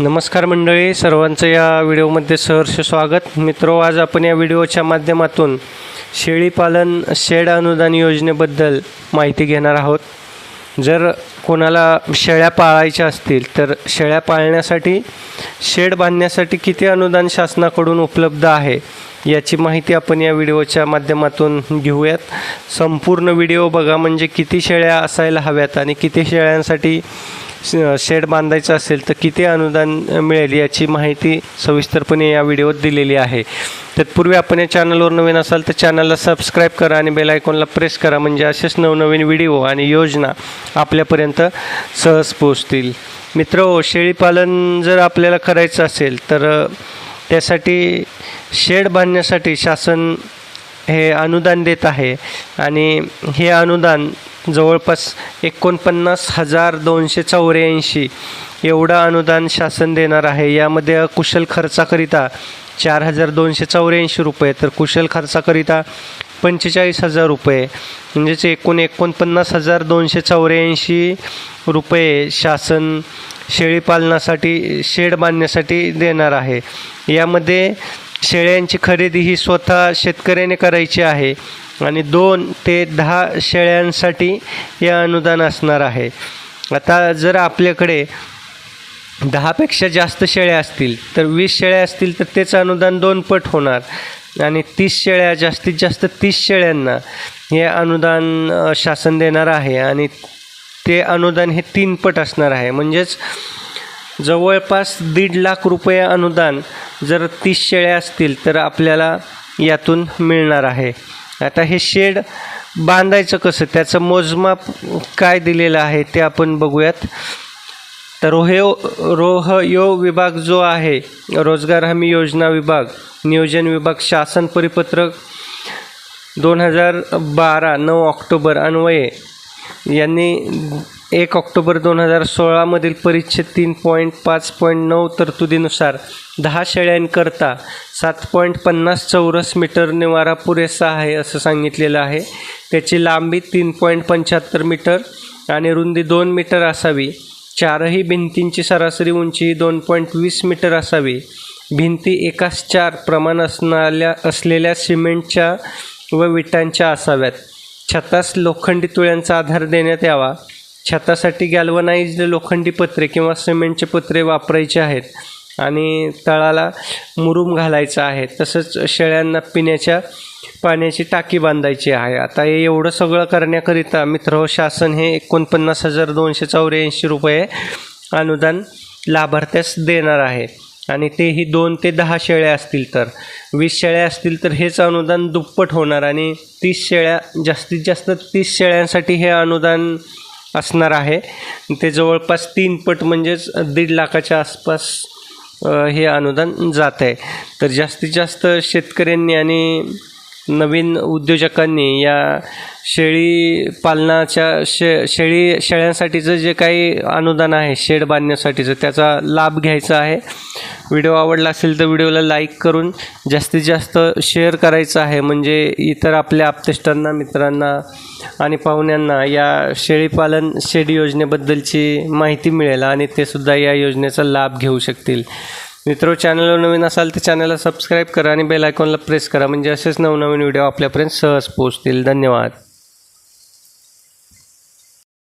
नमस्कार मंडळी सर्वांचं या व्हिडिओमध्ये सहर्ष स्वागत. मित्रो आज आपण या व्हिडिओच्या माध्यमातून शेळीपालन शेड अनुदान योजनेबद्दल माहिती घेणार आहोत. जर कोणाला शेळ्या पाळायच्या असतील तर शेळ्या पाळण्यासाठी शेड बांधण्यासाठी किती अनुदान शासनाकडून उपलब्ध आहे याची माहिती आपण या व्हिडिओच्या माध्यमातून घेऊयात. संपूर्ण व्हिडिओ बघा म्हणजे किती शेळ्या असायला हव्यात आणि किती शेळ्यांसाठी शेड बांधायचं असेल तर किती अनुदान मिळेल याची माहिती सविस्तरपणे या व्हिडिओत दिलेली आहे. तत्पूर्वी आपण या चॅनलवर नवीन असाल तर चॅनलला सबस्क्राईब करा आणि बेल आयकॉनला प्रेस करा म्हणजे असेच नवनवीन व्हिडिओ आणि योजना आपल्यापर्यंत सहज पोहोचतील. मित्र शेळीपालन जर आपल्याला करायचं असेल तर त्यासाठी शेड बांधण्यासाठी शासन हे अनुदान देत आहे आणि हे अनुदान जवळपास एकोणपन्नास हजार दोनशे चौऱ्याऐंशी एवढं अनुदान शासन देणार आहे. यामध्ये अकुशल खर्चाकरिता चार हजार दोनशे चौऱ्याऐंशी रुपये तर कुशल खर्चाकरिता पंचेचाळीस हजार रुपये. म्हणजेच एकूण एकोणपन्नास हजार दोनशे चौऱ्याऐंशी रुपये शासन शेळीपालनासाठी शेड बांधण्यासाठी देणार आहे. यामध्ये शेळ्यांची खरेदी ही स्वतः शेतकऱ्याने करायची आहे आणि दोन ते दहा शेळ्यांसाठी हे अनुदान असणार आहे. आता जर आपल्याकडे दहापेक्षा जास्त शेळ्या असतील तर वीस शेळ्या असतील तर तेच अनुदान दोन पट होणार. आणि तीस शेळ्या जास्तीत जास्त तीस शेळ्यांना हे अनुदान शासन देणार आहे आणि ते अनुदान हे तीन पट असणार आहे. म्हणजेच जवळपास दीड लाख रुपये अनुदान जर तीस शेळ्या असतील तर आपल्याला यातून मिळणार आहे. आता हे शेड बांधायचं कसं? त्याचं मोजमाप काय दिलेलं आहे ते आपण बघूयात. तर रोह्यो रोहयो विभाग जो आहे रोजगार हमी योजना विभाग नियोजन विभाग शासन परिपत्रक दोन हजार बारा नऊ ऑक्टोबर अन्वये यांनी एक ऑक्टोबर दोन हजार सोळामधील परिच्छेद तीन पॉईंट पाच पॉईंट नऊ तरतुदीनुसार दहा शेळ्यांकरता सात पॉईंट पन्नास चौरस मीटर निवारा पुरेसा आहे असं सांगितलेलं आहे. त्याची लांबी तीन पॉईंट पंच्याहत्तर मीटर आणि रुंदी दोन मीटर असावी. चारही भिंतींची सरासरी उंची दोन पॉईंट वीस मीटर असावी. भिंती एकाच चार प्रमाण असणाऱ्या असलेल्या सिमेंटच्या व विटांच्या असाव्यात. छतास लोखंडी तुळ्यांचा आधार देण्यात यावा. छतासाठी गॅल्वनाइज्ड लोखंडी पत्रे किंवा सिमेंटचे पत्रे वापरायचे आहेत आणि तळाला मुरूम घालायचा आहे. तसंच शेळ्यांना पिण्याच्या पाण्याची टाकी बांधायची आहे. आता हे एवढं सगळं करण्याकरिता मित्र हो, शासन हे एकोणपन्नास हजार दोनशे चौऱ्याऐंशी रुपये अनुदान लाभार्थ्यास देणार आहे. आणि तेही दोन ते दहा शेळ्या असतील तर. वीस शेळ्या असतील तर हेच अनुदान दुप्पट होणार आणि तीस शेळ्या जास्तीत जास्त तीस शेळ्यांसाठी हे अनुदान असणार आहे. ते जवळपास तीन पट म्हणजेच दीड लाखाच्या आसपास हे अनुदान जात आहे. तर जास्तीत जास्त शेतकऱ्यांनी आणि नवीन उद्योजकांनी या शेळी पालनाच्या शे शेळी शेळ्यांसाठीचं जे काही अनुदान आहे शेड बांधण्यासाठीचं त्याचा लाभ घ्यायचा आहे. व्हिडिओ आवडला असेल तर व्हिडिओला लाईक करून जास्तीत जास्त शेअर करायचं आहे. म्हणजे इतर आपल्या आपतेष्टांना मित्रांना आणि पाहुण्यांना या शेळीपालन शेड योजनेबद्दलची माहिती मिळेल आणि ते सुद्धा या योजनेचा लाभ घेऊ शकतील. मित्र चॅनलवर नवीन असाल तर चॅनलला सबस्क्राईब करा आणि बेल आयकॉनला प्रेस करा. म्हणजे असेच नवनवीन व्हिडिओ आपल्यापर्यंत सहज पोहोचतील. धन्यवाद.